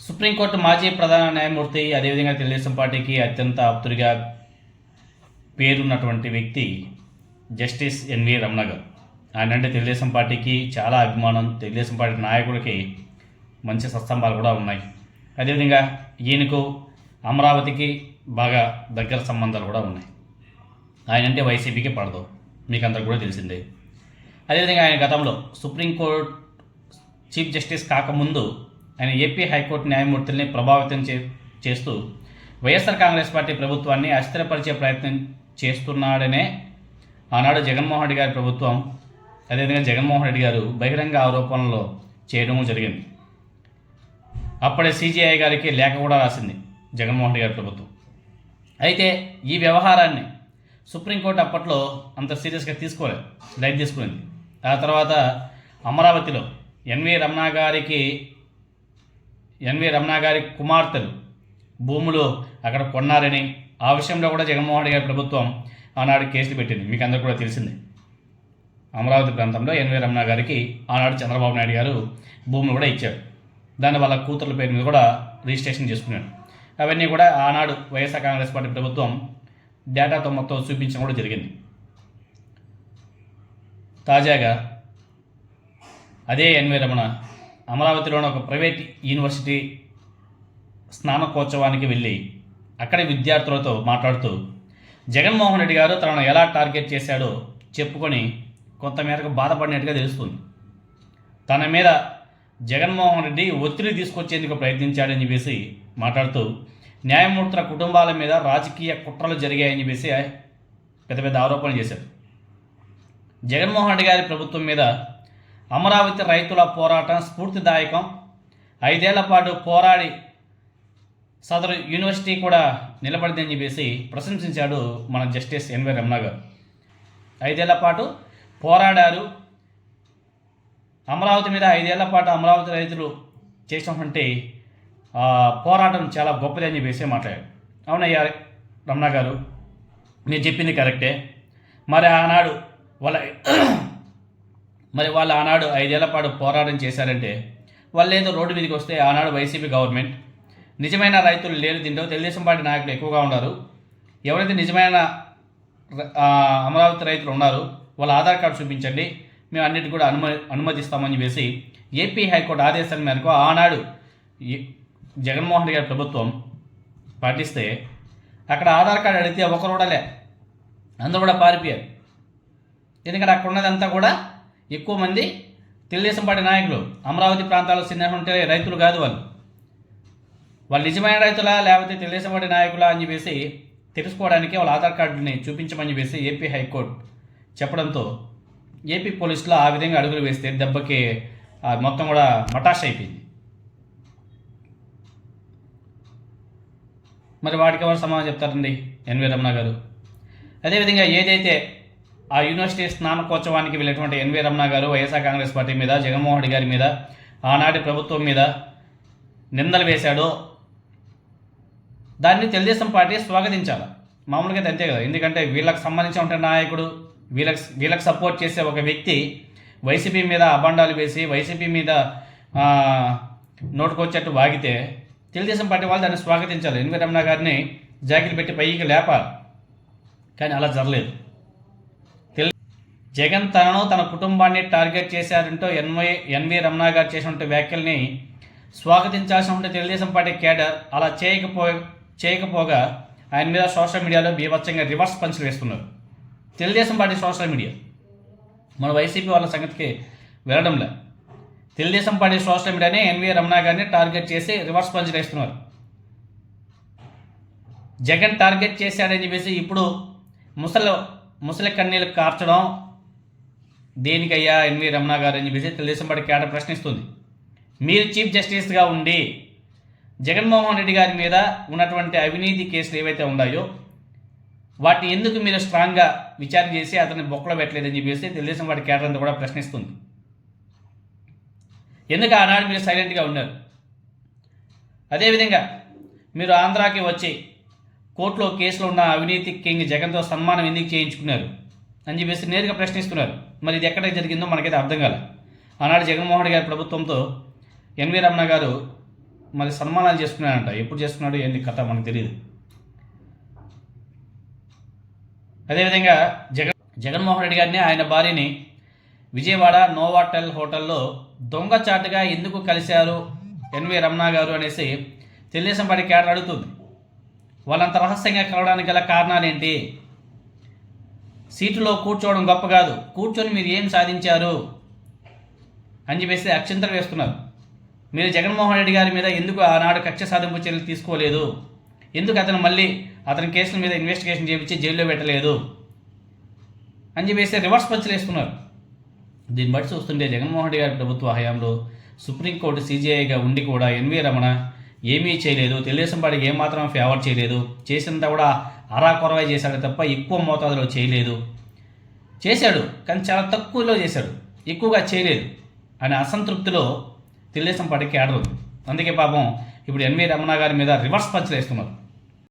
Supreme court మాజీ ప్రధాన న్యాయమూర్తి అదేవిధంగా తెలుగుదేశం పార్టీకి అత్యంత ఆప్తుడిగా పేరున్నటువంటి వ్యక్తి జస్టిస్ ఎన్వి రమణ గారు ఆయన అంటే తెలుగుదేశం పార్టీకి చాలా అభిమానం తెలుగుదేశం పార్టీ నాయకులకి మంచి సత్సంబాలు కూడా ఉన్నాయి. అదేవిధంగా ఈయనకు అమరావతికి బాగా దగ్గర సంబంధాలు కూడా ఉన్నాయి. ఆయన అంటే వైసీపీకి పడదు మీకు అందరికి కూడా తెలిసిందే. అదేవిధంగా ఆయన గతంలో సుప్రీంకోర్టు చీఫ్ జస్టిస్ కాకముందు ఆయన ఏపీ హైకోర్టు న్యాయమూర్తుల్ని ప్రభావితం చే చేస్తూ వైఎస్ఆర్ కాంగ్రెస్ పార్టీ ప్రభుత్వాన్ని అస్థిరపరిచే ప్రయత్నం చేస్తున్నాడనే ఆనాడు జగన్మోహన్ రెడ్డి గారి ప్రభుత్వం అదేవిధంగా జగన్మోహన్ రెడ్డి గారు బహిరంగ ఆరోపణలు చేయడం జరిగింది. అప్పుడే సీజీఐ గారికి లేఖ కూడా రాసింది జగన్మోహన్ రెడ్డి గారి ప్రభుత్వం. అయితే ఈ వ్యవహారాన్ని సుప్రీంకోర్టు అప్పట్లో అంత సీరియస్గా తీసుకోలేదు లైట్ తీసుకునింది. ఆ తర్వాత అమరావతిలో ఎన్వి రమణ గారికి ఎన్వి రమణ గారి కుమార్తెలు భూములు అక్కడ కొన్నారని ఆ విషయంలో కూడా జగన్మోహన్ రెడ్డి గారి ప్రభుత్వం ఆనాడు కేసులు పెట్టింది. మీకు అందరు కూడా తెలిసిందే. అమరావతి ప్రాంతంలో ఎన్వి రమణ గారికి ఆనాడు చంద్రబాబు నాయుడు గారు భూములు కూడా ఇచ్చారు. దాన్ని వాళ్ళ కూతుర్ల పేరు మీద కూడా రిజిస్ట్రేషన్ చేసుకున్నాడు. అవన్నీ కూడా ఆనాడు వైఎస్ఆర్ కాంగ్రెస్ పార్టీ ప్రభుత్వం డేటాతో మొత్తం చూపించడం కూడా జరిగింది. తాజాగా అదే ఎన్వి రమణ అమరావతిలోని ఒక ప్రైవేట్ యూనివర్సిటీ స్నానకోత్సవానికి వెళ్ళి అక్కడి విద్యార్థులతో మాట్లాడుతూ జగన్మోహన్ రెడ్డి గారు తనను ఎలా టార్గెట్ చేశాడో చెప్పుకొని కొంతమేరకు బాధపడినట్టుగా తెలుస్తుంది. తన మీద జగన్మోహన్ రెడ్డి ఒత్తిడి తీసుకొచ్చేందుకు ప్రయత్నించాడని చెప్పేసి మాట్లాడుతూ న్యాయమూర్తుల కుటుంబాల మీద రాజకీయ కుట్రలు జరిగాయని చెప్పేసి పెద్ద పెద్ద ఆరోపణలు చేశారు. జగన్మోహన్ రెడ్డి గారి ప్రభుత్వం మీద అమరావతి రైతుల పోరాటం స్ఫూర్తిదాయకం. ఐదేళ్ళ పాటు పోరాడి సదరు యూనివర్సిటీ కూడా నిలబడిందని చెప్పేసి ప్రశంసించాడు మన జస్టిస్ ఎన్వి రమణ గారు. ఐదేళ్ళ పాటు పోరాడారు. అమరావతి మీద ఐదేళ్ళ పాటు అమరావతి రైతులు చేసినటువంటి పోరాటం చాలా గొప్పది అని చెప్పేసి మాట్లాడారు. అవునయ్యా రమణ గారు మీరు చెప్పింది కరెక్టే. మరి ఆనాడు వాళ్ళ మరి వాళ్ళు ఆనాడు ఐదేళ్ళ పాటు పోరాటం చేశారంటే వాళ్ళు ఏదో రోడ్డు మీదకి వస్తే ఆనాడు వైసీపీ గవర్నమెంట్. నిజమైన రైతులు లేరు దీంట్లో. తెలుగుదేశం పార్టీ నాయకులు ఎక్కువగా ఉన్నారు. ఎవరైతే నిజమైన అమరావతి రైతులు ఉన్నారు వాళ్ళ ఆధార్ కార్డు చూపించండి. మేము అన్నిటి కూడా అనుమ అనుమతిస్తామని చెప్పేసి ఏపీ హైకోర్టు ఆదేశాల మేరకు ఆనాడు జగన్మోహన్ రెడ్డి గారి ప్రభుత్వం పాటిస్తే అక్కడ ఆధార్ కార్డు అడిగితే ఒకరు కూడా లే. అందరూ కూడా పారిపోయారు. ఎందుకంటే అక్కడ ఉన్నదంతా కూడా ఎక్కువ మంది తెలుగుదేశం పార్టీ నాయకులు అమరావతి ప్రాంతాల్లో చిన్న ఉంటే రైతులు కాదు వాళ్ళు. వాళ్ళు నిజమైన రైతులా లేకపోతే తెలుగుదేశం పార్టీ నాయకులా అని చెప్పేసి తెలుసుకోవడానికి వాళ్ళ ఆధార్ కార్డుని చూపించమని చెప్పేసి ఏపీ హైకోర్టు చెప్పడంతో ఏపీ పోలీసులు ఆ విధంగా అడుగులు వేస్తే దెబ్బకి ఆ మొత్తం కూడా మటాష్ అయిపోయింది. మరి వాటికి ఎవరు సమాధానం చెప్తారండి? ఎన్వి రమణ గారు. అదేవిధంగా ఏదైతే ఆ యూనివర్సిటీ స్నానకోత్సవానికి వెళ్ళినటువంటి ఎన్వి రమణ గారు వైఎస్ఆర్ కాంగ్రెస్ పార్టీ మీద జగన్మోహన్ రెడ్డి గారి మీద ఆనాటి ప్రభుత్వం మీద నిందలు వేశాడో. దాన్ని తెలుగుదేశం పార్టీ స్వాగతించాలి. మామూలుగా అయితే అంతే కదా. ఎందుకంటే వీళ్ళకి సంబంధించిన నాయకుడు వీళ్ళకి వీళ్ళకి సపోర్ట్ చేసే ఒక వ్యక్తి వైసీపీ మీద అబండాలు వేసి వైసీపీ మీద నోటుకొచ్చేట్టు వాగితే తెలుగుదేశం పార్టీ వాళ్ళు దాన్ని స్వాగతించాలి. ఎన్వి రమణ గారిని జాకిలు పెట్టి పైకి లేపాలి. కానీ అలా జరగలేదు. జగన్ తనను తన కుటుంబాన్ని టార్గెట్ చేశారంటూ ఎన్వై ఎన్వి రమణ గారు చేసినటువంటి వ్యాఖ్యల్ని స్వాగతించాల్సిన తెలుగుదేశం పార్టీ కేడర్ అలా చేయకపో చేయకపోగా ఆయన మీద సోషల్ మీడియాలో బీభత్సంగా రివర్స్ పంచులు వేస్తున్నారు. Telugu Desam party social media. మన వైసీపీ వాళ్ళ సంగతికి వెళ్ళడంలే. తెలుగుదేశం పార్టీ సోషల్ మీడియానే ఎన్వి రమణ గారిని టార్గెట్ చేసి రివర్స్ పంచులు వేస్తున్నారు. జగన్ టార్గెట్ చేశాడని చెప్పేసి ఇప్పుడు ముసలి ముసలి కన్నీళ్ళు కార్చడం దేనికయ్యా ఎన్వి రమణ గారు అని చెప్పేసి తెలుగుదేశం పార్టీ కేట ప్రశ్నిస్తుంది. మీరు చీఫ్ జస్టిస్గా ఉండి జగన్మోహన్ రెడ్డి గారి మీద ఉన్నటువంటి అవినీతి కేసులు ఏవైతే ఉన్నాయో వాటిని ఎందుకు మీరు స్ట్రాంగ్గా విచారణ చేసి అతన్ని బొక్కలో పెట్టలేదని చెప్పేసి తెలుగుదేశం పార్టీ కేటర్ అంతా కూడా ప్రశ్నిస్తుంది. ఎందుకు ఆనాడు మీరు సైలెంట్గా ఉన్నారు? అదేవిధంగా మీరు ఆంధ్రాకి వచ్చి కోర్టులో కేసులో ఉన్న అవినీతి కింగ్ జగన్తో సన్మానం ఎందుకు చేయించుకున్నారు? అని చెప్పేసి నేరుగా ప్రశ్నిస్తున్నారు. మరి ఇది ఎక్కడ జరిగిందో మనకైతే అర్థం కాల. ఆనాడు జగన్మోహన్ రెడ్డి గారి ప్రభుత్వంతో ఎన్వి రమణ గారు మరి సన్మానాలు చేస్తున్నారంట ఎప్పుడు చేసుకున్నాడు ఏంది కథ మనకు తెలియదు అదేవిధంగా జగన్ జగన్మోహన్ రెడ్డి గారిని ఆయన భార్యని విజయవాడ నోవాటెల్ హోటల్లో దొంగచాటుగా ఎందుకు కలిశారు ఎన్వి రమణ గారు అనేసి తెలుగుదేశం పార్టీ క్యాడర్ అడుగుతుంది. వాళ్ళంత రహస్యంగా కలవడానికి గల కారణాలు ఏంటి సీటులో కూర్చోవడం గొప్ప కాదు. కూర్చొని మీరు ఏం సాధించారు? అని చెప్పేసి అక్షంతరం వేస్తున్నారు. మీరు జగన్మోహన్ రెడ్డి గారి మీద ఎందుకు ఆనాడు కక్ష సాధింపు చర్యలు తీసుకోలేదు? ఎందుకు అతను మళ్ళీ అతని కేసుల మీద ఇన్వెస్టిగేషన్ చేయించి జైల్లో పెట్టలేదు? అని చెప్పేసి రివర్స్ పంచులు వేస్తున్నారు. దీన్ని బట్టి చూస్తుంటే జగన్మోహన్ రెడ్డి గారి ప్రభుత్వ హయాంలో సుప్రీంకోర్టు సీజీఐగా ఉండి కూడా ఎన్వి రమణ ఏమీ చేయలేదు. తెలుగుదేశం పార్టీకి ఏమాత్రం ఫేవర్ చేయలేదు. చేసినంత కూడా అరా కొరవై చేశాడు తప్ప ఎక్కువ మోతాదులో చేయలేదు. చేశాడు కానీ చాలా తక్కువలో చేశాడు. ఎక్కువగా చేయలేదు. అనే అసంతృప్తిలో తెలుగుదేశం పార్టీకి ఆడరు అందుకే పాపం ఇప్పుడు ఎన్వి రమణ గారి మీద రివర్స్ పంచులు వేస్తున్నారు.